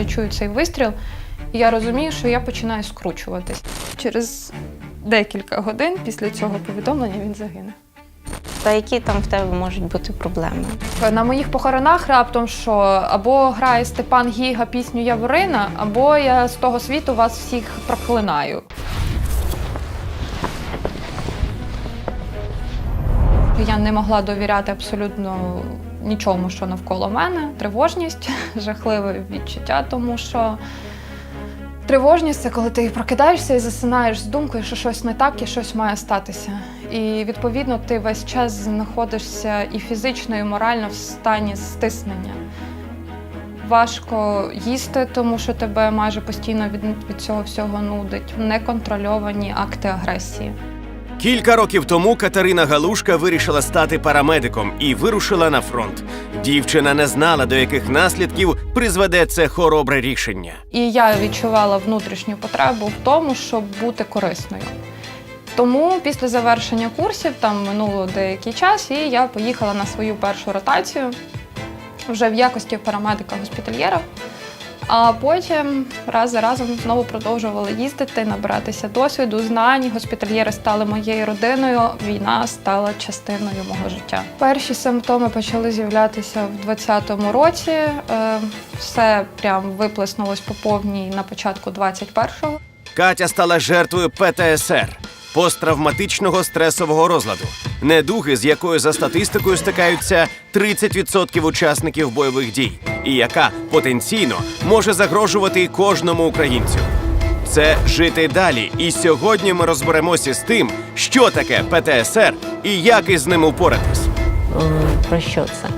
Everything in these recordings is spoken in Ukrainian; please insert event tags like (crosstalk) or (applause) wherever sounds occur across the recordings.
Я чую цей вистріл, і я розумію, що я починаю скручуватись. Через декілька годин після цього повідомлення він загине. Та які там в тебе можуть бути проблеми? На моїх похоронах раптом що або грає Степан Гіга пісню Яворина, або я з того світу вас всіх проклинаю. Я не могла довіряти абсолютно нічому, що навколо мене. Тривожність, (laughs) жахливе відчуття, тому що тривожність це коли ти прокидаєшся і засинаєш з думкою, що щось не так і щось має статися. І відповідно ти весь час знаходишся і фізично, і морально в стані стиснення. Важко їсти, тому що тебе майже постійно від, від цього всього нудить. Неконтрольовані акти агресії. Кілька років тому Катерина Галушка вирішила стати парамедиком і вирушила на фронт. Дівчина не знала, до яких наслідків призведе це хоробре рішення. І я відчувала внутрішню потребу в тому, щоб бути корисною. Тому після завершення курсів там минуло деякий час, і я поїхала на свою першу ротацію вже в якості парамедика-госпітальєра. А потім раз за разом знову продовжували їздити, набиратися досвіду, знань. Госпітальєри стали моєю родиною. Війна стала частиною мого життя. Перші симптоми почали з'являтися в 2020 році. Е, Все прям виплеснулось по повній на початку 21-го. Катя стала жертвою ПТСР посттравматичного стресового розладу, недуги, з якою за статистикою стикаються 30% учасників бойових дій, і яка потенційно може загрожувати кожному українцю. Це жити далі. І сьогодні ми розберемося з тим, що таке ПТСР і як із ним упоратись. Е, Про що це?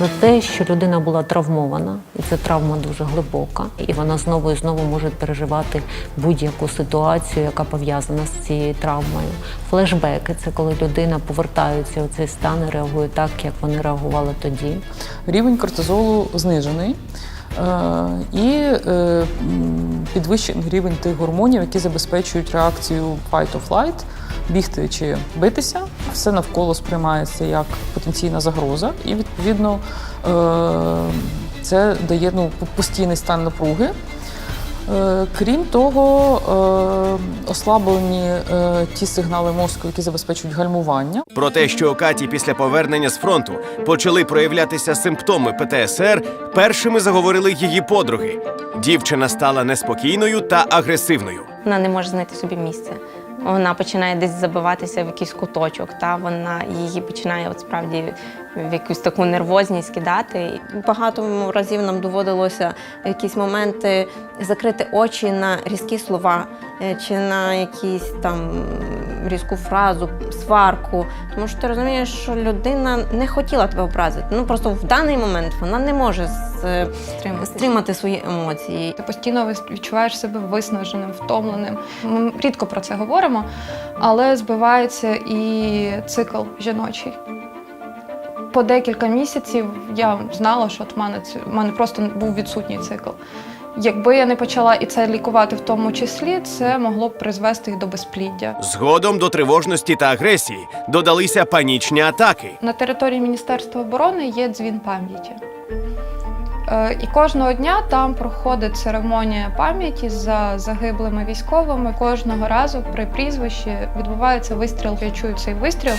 Про те, що людина була травмована, і це травма дуже глибока, і вона знову і знову може переживати будь-яку ситуацію, яка пов'язана з цією травмою. Флешбеки це коли людина повертається у цей стан і реагує так, як вони реагували тоді. рівень кортизолу знижений. е, І е, підвищений рівень тих гормонів, які забезпечують реакцію fight or flight, бігти чи битися. Все навколо сприймається як потенційна загроза, і відповідно е, це дає ну, постійний стан напруги. Е, Крім того, е, ослаблені ті сигнали мозку, які забезпечують гальмування. Про те, що у Каті після повернення з фронту почали проявлятися симптоми ПТСР, першими заговорили її подруги. Дівчина стала неспокійною та агресивною. Вона не може знайти собі місце. Вона починає десь забиватися в якийсь куточок, та вона її починає от справді в якусь таку нервозність кидати. Багато разів нам доводилося в якісь моменти закрити очі на різкі слова е, чи на якісь там різку фразу, сварку. Тому що ти розумієш, що людина не хотіла тебе образити. Ну просто в даний момент вона не може з- Стримати. стримати свої емоції. Ти постійно відчуваєш себе виснаженим, втомленим. Ми рідко про це говоримо, але збивається і цикл жіночий. По декілька місяців я знала, що от в мене ці- в мене просто був відсутній цикл. Якби я не почала і це лікувати в тому числі, це могло б призвести і до безпліддя. Згодом до тривожності та агресії додалися панічні атаки. На території Міністерства оборони є дзвін пам'яті. Е, І кожного дня там проходить церемонія пам'яті за загиблими військовими. Кожного разу при прізвищі відбувається вистріл. Я чую цей вистріл,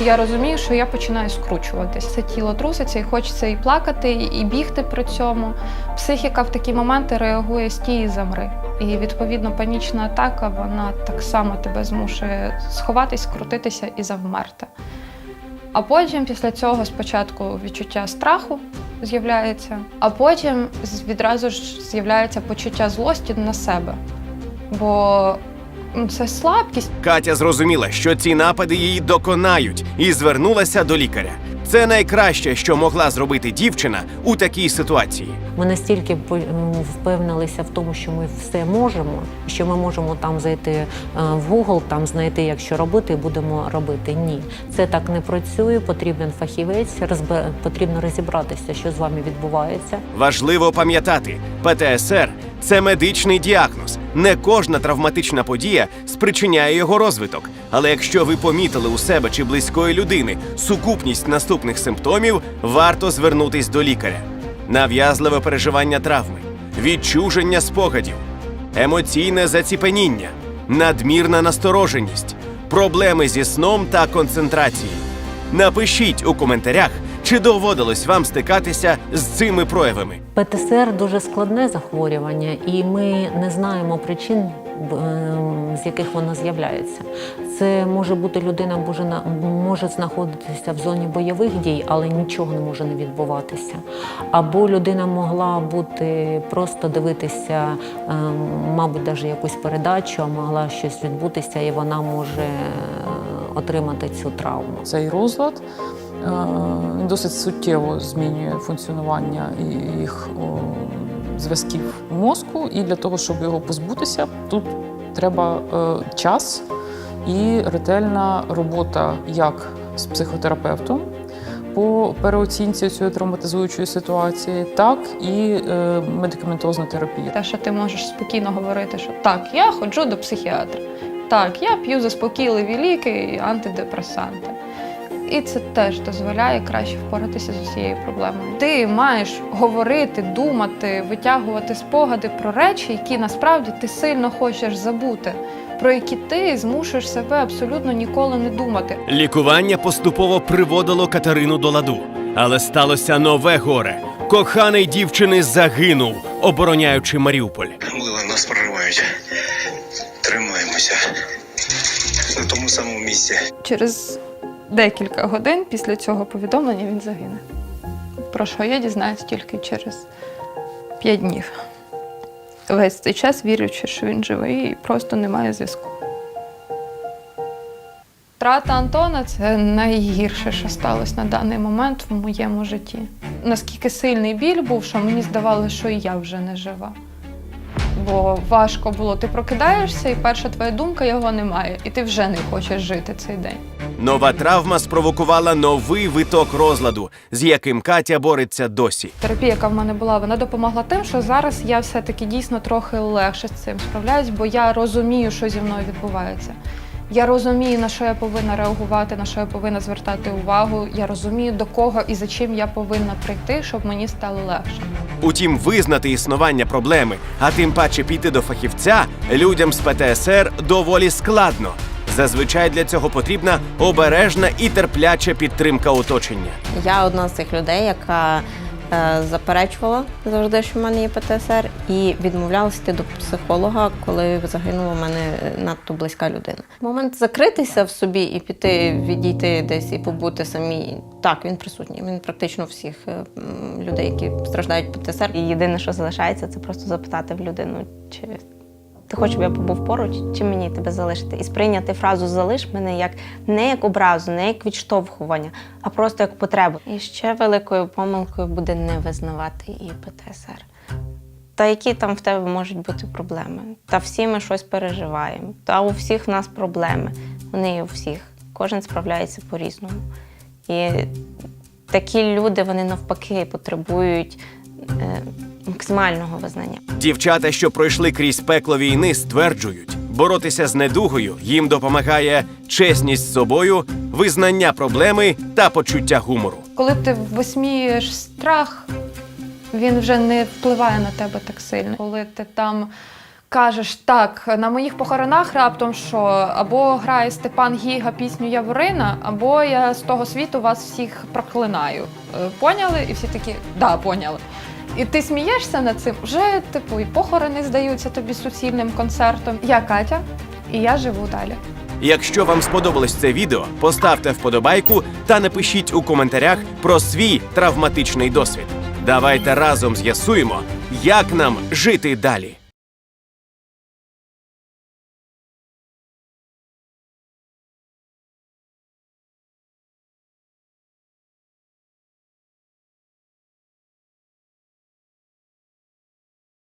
я розумію, що я починаю скручуватись. Це тіло труситься, і хочеться і плакати, і- бігти при цьому. Психіка в такі моменти реагує стій і замри. І відповідно панічна атака вона так само тебе змушує сховатись, скрутитися і завмерти. А потім після цього спочатку відчуття страху з'являється, а потім відразу ж з'являється почуття злості на себе. Бо ну, це слабкість. Катя зрозуміла, що ці напади її доконають, і звернулася до лікаря. Це найкраще, що могла зробити дівчина у такій ситуації. Ми настільки впевнилися в тому, що ми все можемо, що ми можемо там зайти е, в Google, там знайти, як що робити, і будемо робити. Ні, це так не працює. Потрібен фахівець, потрібно розібратися, що з вами відбувається. Важливо пам'ятати, ПТСР це медичний діагноз. Не кожна травматична подія спричиняє його розвиток. Але якщо ви помітили у себе чи близької людини сукупність наступних симптомів, варто звернутись до лікаря. Нав'язливе переживання травми, відчуження спогадів, емоційне заціпеніння, надмірна настороженість, проблеми зі сном та концентрацією. Напишіть у коментарях, чи доводилось вам стикатися з цими проявами. ПТСР дуже складне захворювання, і ми не знаємо причин, ем, з яких воно з'являється. Це може бути людина може, може знаходитися в зоні бойових дій, але нічого не може не відбуватися. Або людина могла бути просто дивитися, ем, мабуть, навіть якусь передачу, а могла щось відбутися, і вона може е, отримати цю травму. Цей розлад він досить суттєво змінює функціонування їх зв'язків мозку. І для того, щоб його позбутися, тут треба е, час і ретельна робота як з психотерапевтом. По переоцінці цієї травматизуючої ситуації, так і е, медикаментозна терапія. Те, що ти можеш спокійно говорити, що так, я ходжу до психіатра, так, я п'ю заспокійливі ліки і антидепресанти. І це теж дозволяє краще впоратися з усією проблемою. Ти маєш говорити, думати, витягувати спогади про речі, які насправді ти сильно хочеш забути, про які ти змушуєш себе абсолютно ніколи не думати. Лікування поступово приводило Катерину до ладу, але сталося нове горе. Коханий дівчини загинув, обороняючи Маріуполь. Мила, нас проривають. Тримаємося. На тому самому місці. Через декілька годин після цього повідомлення він загине. Про що я дізнаюсь тільки через п'ять днів. Весь цей час вірячи, що він живий і просто немає зв'язку. Втрата Антона це найгірше, що сталося на даний момент в моєму житті. Наскільки сильний біль був, що мені здавалося, що і я вже не жива. Бо важко було. Ти прокидаєшся, і перша твоя думка його немає, і ти вже не хочеш жити цей день. Нова травма спровокувала новий виток розладу, з яким Катя бореться досі. Терапія, яка в мене була, вона допомогла тим, що зараз я все-таки дійсно трохи легше з цим справляюсь, бо я розумію, що зі мною відбувається. Я розумію, на що я повинна реагувати, на що я повинна звертати увагу. Я розумію, до кого і за чим я повинна прийти, щоб мені стало легше. Утім, визнати існування проблеми, а тим паче піти до фахівця людям з ПТСР доволі складно. Зазвичай для цього потрібна обережна і терпляча підтримка оточення. Я одна з цих людей, яка е, заперечувала завжди, що в мене є ПТСР, і відмовлялася йти до психолога, коли загинула в мене надто близька людина. Момент закритися в собі і піти, відійти десь і побути самі. Так, він присутній. Він практично всіх е, людей, які страждають ПТСР. І єдине, що залишається, це просто запитати в людину, чи ти хочеш, щоб я побув поруч, чи мені тебе залишити? І сприйняти фразу залиш мене як не як образу, не як відштовхування, а просто як потребу. І ще великою помилкою буде не визнавати і ПТСР. Та які там в тебе можуть бути проблеми? Та всі ми щось переживаємо. Та у всіх в нас проблеми. Вони є у всіх. Кожен справляється по-різному. І такі люди, вони навпаки потребують е, максимального визнання. Дівчата, що пройшли крізь пекло війни, стверджують, боротися з недугою їм допомагає чесність з собою, визнання проблеми та почуття гумору. Коли ти висміюєш страх, він вже не впливає на тебе так сильно. Коли ти там кажеш, так, на моїх похоронах раптом що або грає Степан Гіга пісню Яворина, або я з того світу вас всіх проклинаю. Е, Поняли? І всі такі, да, поняли. І ти смієшся над цим, вже типу і похорони здаються тобі суцільним концертом. Я Катя, і я живу далі. Якщо вам сподобалось це відео, поставте вподобайку та напишіть у коментарях про свій травматичний досвід. Давайте разом з'ясуємо, як нам жити далі.